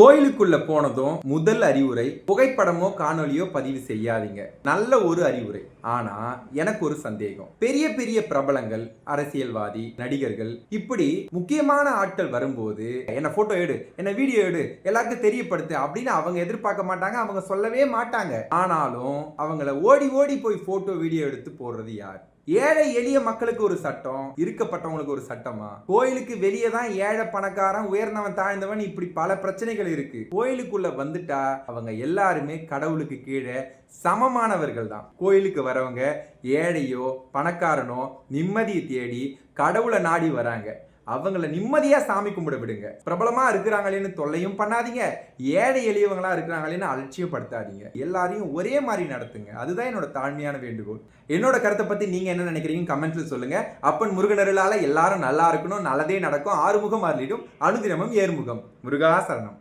கோயிலுக்குள்ள போனதும் முதல் அறிவுரை புகைப்படமோ காணொலியோ பதிவு செய்யாதீங்க. நல்ல ஒரு அறிவுரை. ஆனா எனக்கு ஒரு சந்தேகம். பெரிய பெரிய பிரபலங்கள் அரசியல்வாதி நடிகர்கள் இப்படி முக்கியமான ஆட்கள் வரும்போது என்ன போட்டோ எடு என்ன வீடியோ எடு எல்லாருக்கும் தெரியப்படுத்து அப்படின்னு அவங்க எதிர்பார்க்க மாட்டாங்க அவங்க சொல்லவே மாட்டாங்க. ஆனாலும் அவங்கள ஓடி ஓடி போய் போட்டோ வீடியோ எடுத்து போடுறது யார்? ஏழை எளிய மக்களுக்கு ஒரு சட்டம் இருக்கப்பட்டவங்களுக்கு ஒரு சட்டமா? கோயிலுக்கு வெளியே தான் ஏழை பணக்காரன் உயர்ந்தவன் தாழ்ந்தவன் இப்படி பல பிரச்சனைகள் இருக்கு. கோயிலுக்குள்ள வந்துட்டா அவங்க எல்லாருமே கடவுளுக்கு கீழே சமமானவர்கள் தான். கோயிலுக்கு வரவங்க ஏழையோ பணக்காரனோ நிம்மதியை தேடி கடவுளை நாடி வராங்க. அவங்கள நிம்மதியாக சாமி கும்பிட விடுங்க. பிரபலமாக இருக்கிறாங்களேன்னு தொல்லையும் பண்ணாதீங்க. ஏழை எளியவங்களா இருக்கிறாங்களேன்னு அலட்சியப்படுத்தாதீங்க. எல்லாரையும் ஒரே மாதிரி நடத்துங்க. அதுதான் என்னோட தாழ்மையான வேண்டுகோள். என்னோட கருத்தை பற்றி நீங்கள் என்ன நினைக்கிறீங்க கமெண்ட்ல சொல்லுங்கள் அப்பன் முருகனருளால் எல்லாரும் நல்லா இருக்கணும் நல்லதே நடக்கும் ஆறுமுகம் அருளிடும் அனுதினமும் ஏர்முகம் முருகா சரணம்.